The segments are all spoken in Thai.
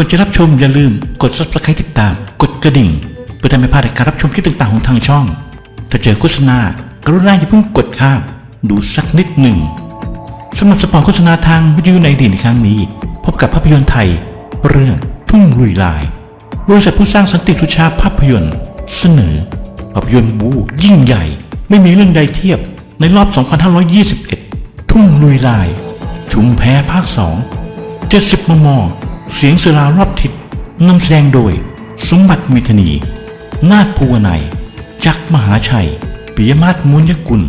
ก่อนจะรับชมอย่าลืมกด subscribe ติดตาม กดกระดิ่ง เพื่อทำให้พลาดการรับชมคลิปต่างๆของทางช่อง ถ้าเจอโฆษณา กรุณาอย่าเพิ่งกดข้ามดูสักนิดหนึ่งสำหรับสปอร์ตโฆษณาทางวิทยุในดีตในครั้งนี้ พบกับภาพยนตร์ไทย เรื่องทุ่งลุยลายบริษัทผู้สร้างสันติสุชาภาพยนตร์ เสนอภาพยนตร์บูยิ่งใหญ่ ไม่มีเรื่องใดเทียบในรอบ 2521 ทุ่งลุยลาย ชุมแพภาค 2 70 มม เสียงเสลารอบทิศนำแสดงโดย สมบัติมิธนี นาฏภูวนัย จักมหาชัย ปิยมาศมุญยกุล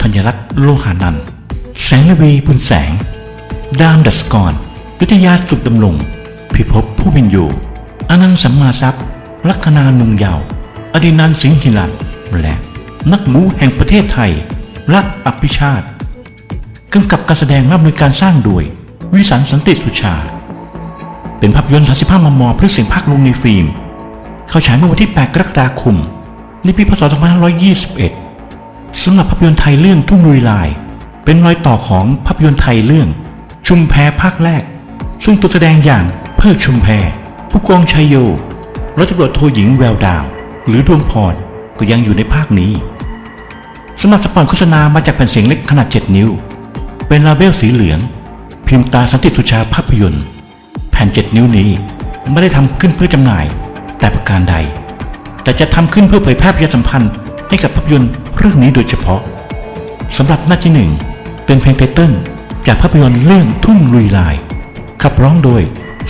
ธัญรัตน์โลหานัน แสงระวีบุญแสง ดามดัสกรยุทธยาสุขดำรงพิภพผู้วินโยอนันต์สัมมาทรัพย์ ลัคนานุงยาว อดินันสิงหิลันและนักบูแห่งประเทศไทย รักอภิชาติกำกับการแสดงรับในวยการสร้างโดย วิสันสันติสุชา เป็นภาพยนตร์35มมพฤกษ์เสียงภาคลุงในฟิล์ม เข้าฉายเมื่อวันที่ 8 กรกฎาคม ในปีพศ 2521 สำหรับภาพยนตร์ไทยเรื่องทุ่งลุยลาย เป็นรอยต่อของภาพยนตร์ไทยเรื่อง ชุมแพภาคแรก ซึ่งตัวแสดงอย่างเพิกชุมแพ ผู้กองชัยโยร้อยตำรวจโทหญิงแววดาว หรือดวงพรก็ยังอยู่ในภาคนี้สำหรับสปอนโฆษณามาจากแผ่นเสียงเล็กขนาด 7 นิ้ว เป็นลาเบลสีเหลือง พิมพ์ตาสันติสุชาภาพยนตร์ ผ่น 7 นิ้วนี้ไม่ได้ทำขึ้นเพื่อจำหน่าย แต่ประการใด แต่จะทำขึ้นเพื่อเผยแพร่ประชาสัมพันธ์ให้กับภาพยนตร์เรื่องนี้โดยเฉพาะสำหรับหน้าที่หนึ่งเป็นเพลงไตเติ้ลจากภาพยนตร์เรื่องทุ่งลุยลาย ขับร้องโดย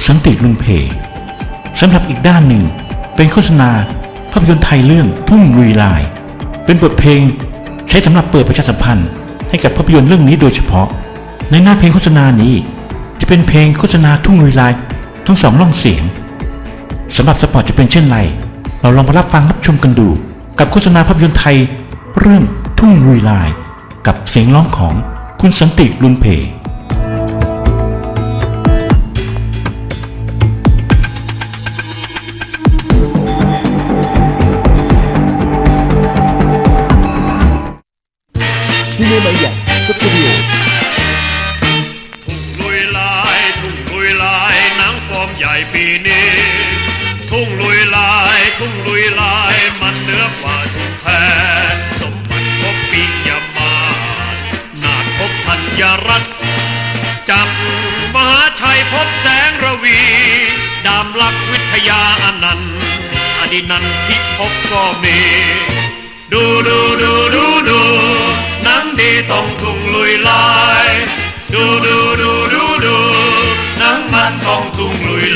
สันติลุงเพสำหรับอีกด้านหนึ่ง เป็นโฆษณาภาพยนตร์ไทยเรื่องทุ่งลุยลาย เป็นบทเพลงใช้สำหรับเปิดประชาสัมพันธ์ให้กับภาพยนตร์เรื่องนี้โดยเฉพาะ ในหน้าเพลงโฆษณานี้ จะเป็นเพลงโฆษณาทุ่งลุยลาย ทั้งสองล่องเสียงสำหรับสปอร์ตจะเป็นเช่นไร เราลองมารับฟังรับชมกันดู กับโฆษณาภาพยนตร์ไทย เรื่องทุ่งลุยลาย กับเสียงร้องของคุณสันติลุนเพ ปีนี้ทุ่งลุยลายทุ่งลุยลาย มันเหนื้อกว่าทุ่งแพสมบัติพบปิยมานาถพบธัญรัตจักรมหาชัยพบแสงระวี ดามลักวิทยาอนันต์อดินันท์พิภพก็มี ดูดูดูดูดูหนังดีต้องทุ่งลุยลาย ดูดูดูดูดู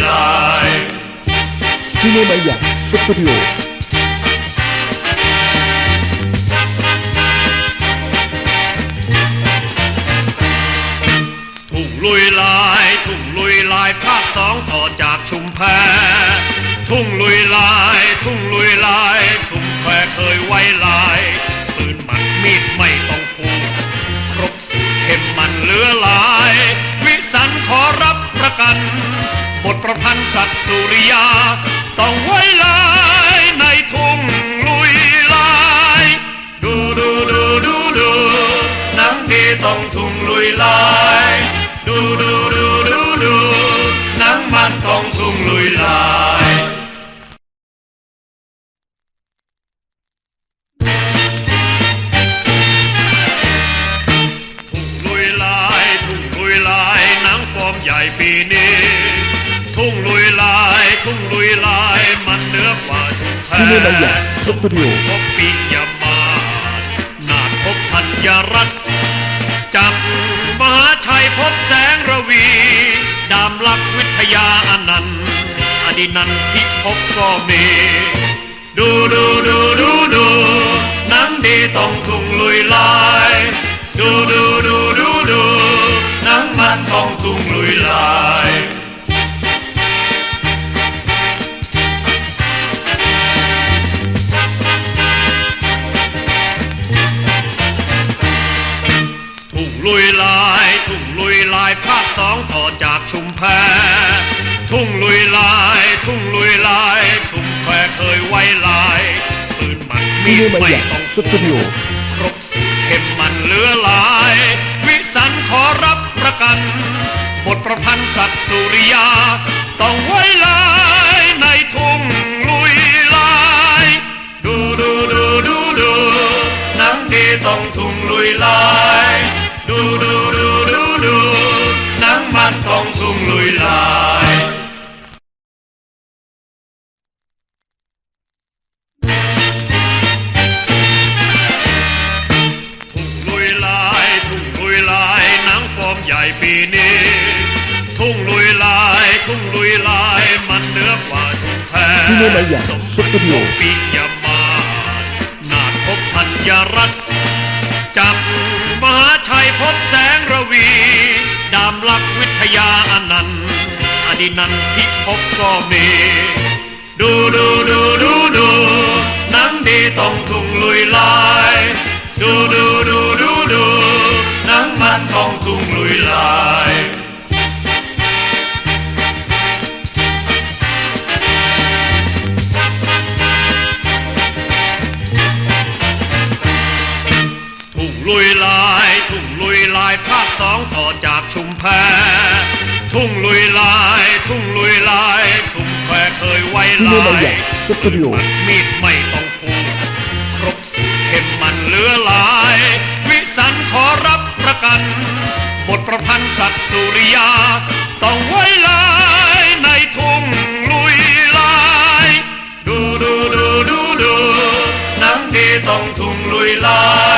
ทุ่งลุยลายซีเนมาอย่างสตูดิโอทุ่งลุยลาย ทุ่งลุยลายภาคสองต่อจากชุมแพ ทุ่งลุยลาย ทุ่งลุยลายชุมแพเคยไว้ลาย บทประพันธ์สัตว์สุริยา ต้องไว้ลายในทุ่งลุยลาย ดูดูดูดูดูหนังที่ต้องทุ่งลุยลาย ดูดูดูดูดูหนังมันต้องทุ่งลุยลาย มันเนื้อกว่าทุ่งแพซีเนมาอยางสตูดิโอพบปิยมานาถพบธัญรัตจักมหาชัยพบแสงระวี ดามลักวิทยาอนันต์อดินันท์พิภพก็มี ดูดูดูดูดูหนังดีต้องทุ่งลุยลาย ดูดูดูดูดูหนังมันต้องทุ่งลุยลาย ทุ่งลุยลาย ทุ่งลุยลายชุมแพเคยไว้ลายปืนมัดซีมีเนดไม่ต้องสู้ครบสูตรเข้มมันเหลือหลาย วิสันขอรับประกันบทประพันธ์สัตว์สุริยา ต้องไว้ลายในทุ่งลุยลาย ดูดูดูดูดูนังดีต้องทุ่งลุยลาย ดูดู ใหญ่ปีนี้ ทุ่งลุยลาย ทุ่งลุยลาย มันเหนื้อกว่าทุ่งแพ้ที่นี่มาอย่างสมสตูดิโอปิยมานาถพบพัญญรัตน์จับมหาชัยพบแสงระวี ดามลักษณ์วิทยาอนันต์อดินันทิพบก็มี ดูดูดูดูดูหนังดีต้องทุ่งลุยลาย ดูดูดูดูดู หนังมันต้องทุ่งลุยลายทุ่งลุยลายทุ่งลุยลายภาคสองต่อจากชุมแพทุ่งลุยลาย ทุ่งลุยลาย ทุ่งแควเคยไว้ที่นี่ลามาอย่างยสตูดิโอมันมีดไม่ต้องฟูครบสูตรเข้มมันเหลือหลาย ประพันธ์สัตว์สุริยา ต้องไว้ลายในทุ่งลุยลาย ดูดูดูดูดูนังดีต้องทุ่งลุยลาย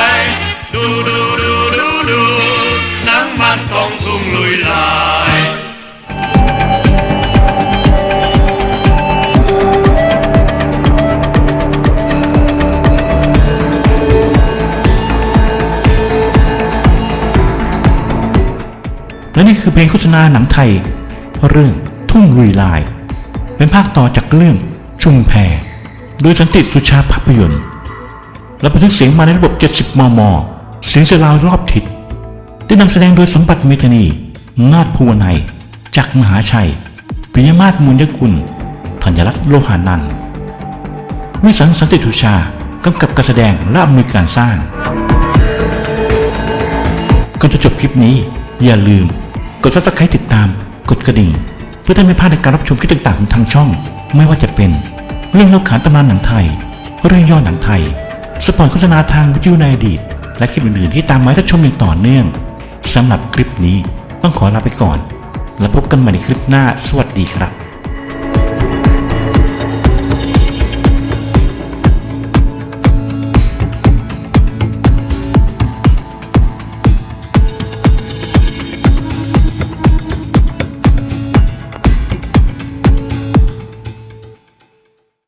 นี่คือเพลงโฆษณาหนังไทย เรื่องทุ่งลุยลาย เป็นภาคต่อจากเรื่องชุมแพ โดยสันติสุชาภาพยนตร์ และบันทึกเสียงมาในระบบ 70 มม เสียงเสยงราวรอบทิศได้นำแสดงโดยสมบัติเมธานี นาถภูวนัยจักมหาชัยปิยมาศมุญยกุลธัญรัตน์โลหานันท์วิสันสันติสุชากำกับการแสดงและอำนวยการสร้างก่อนจะจบคลิปนี้อย่าลืม กด subscribe ติดตาม กดกระดิ่ง เพื่อท่านไม่พลาดในการรับชมคลิปต่างๆของทางช่อง ไม่ว่าจะเป็น เรื่องเล่าขานตำนานหนังไทย เรื่องย่อหนังไทย สปอนโฆษณาทางวิทยุในอดีต และคลิปอื่นๆที่ตามมาท่านชมอย่างต่อเนื่องสำหรับคลิปนี้ต้องขอลาไปก่อน แล้วพบกันใหม่ในคลิปหน้าสวัสดีครับ